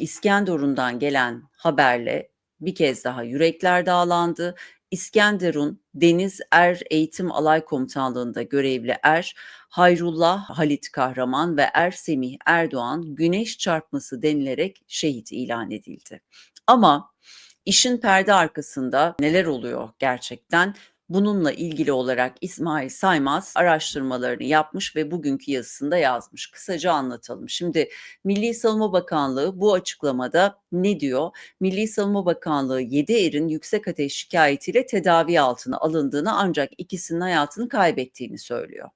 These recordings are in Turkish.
İskenderun'dan gelen haberle bir kez daha yürekler dağlandı. İskenderun Deniz Er Eğitim Alay Komutanlığı'nda görevli er Hayrullah Halit Kahraman ve Er Semih Erdoğan güneş çarpması denilerek şehit ilan edildi. Ama işin perde arkasında neler oluyor gerçekten? Bununla ilgili olarak İsmail Saymaz araştırmalarını yapmış ve bugünkü yazısında yazmış. Kısaca anlatalım. Şimdi Milli Savunma Bakanlığı bu açıklamada ne diyor? Milli Savunma Bakanlığı 7 erin yüksek ateş şikayetiyle tedavi altına alındığını ancak ikisinin hayatını kaybettiğini söylüyor.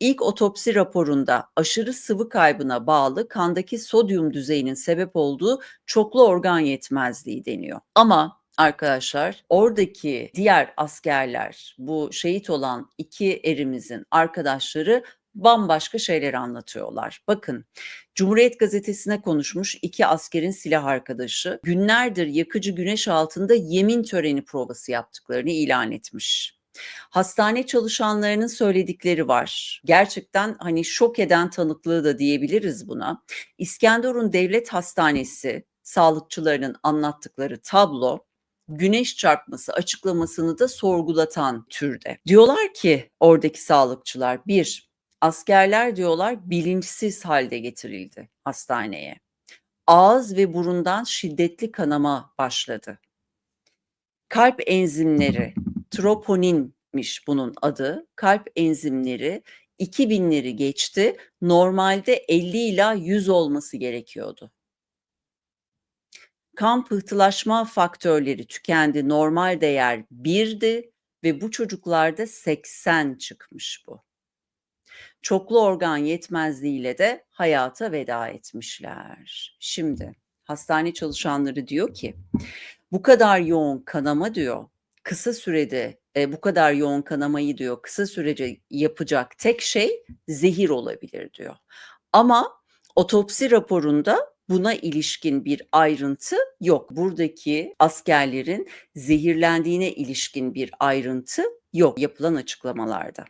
İlk otopsi raporunda aşırı sıvı kaybına bağlı kandaki sodyum düzeyinin sebep olduğu çoklu organ yetmezliği deniyor. Ama arkadaşlar oradaki diğer askerler bu şehit olan iki erimizin arkadaşları bambaşka şeyler anlatıyorlar. Bakın Cumhuriyet Gazetesi'ne konuşmuş iki askerin silah arkadaşı günlerdir yakıcı güneş altında yemin töreni provası yaptıklarını ilan etmiş. Hastane çalışanlarının söyledikleri var. Gerçekten hani şok eden tanıklığı da diyebiliriz buna. İskenderun Devlet Hastanesi sağlıkçılarının anlattıkları tablo güneş çarpması açıklamasını da sorgulatan türde. Diyorlar ki oradaki sağlıkçılar bir askerler diyorlar bilinçsiz halde getirildi hastaneye. Ağız ve burundan şiddetli kanama başladı. Kalp enzimleri troponinmiş bunun adı. Kalp enzimleri 2000'leri geçti. Normalde 50 ila 100 olması gerekiyordu. Kan pıhtılaşma faktörleri tükendi. Normal değer 1'di ve bu çocuklarda 80 çıkmış bu. Çoklu organ yetmezliğiyle de hayata veda etmişler. Şimdi hastane çalışanları diyor ki bu kadar yoğun kanama diyor kısa sürede e, bu kadar yoğun kanamayı diyor kısa sürece yapacak tek şey zehir olabilir diyor. Ama otopsi raporunda buna ilişkin bir ayrıntı yok. Buradaki askerlerin zehirlendiğine ilişkin bir ayrıntı yok yapılan açıklamalarda.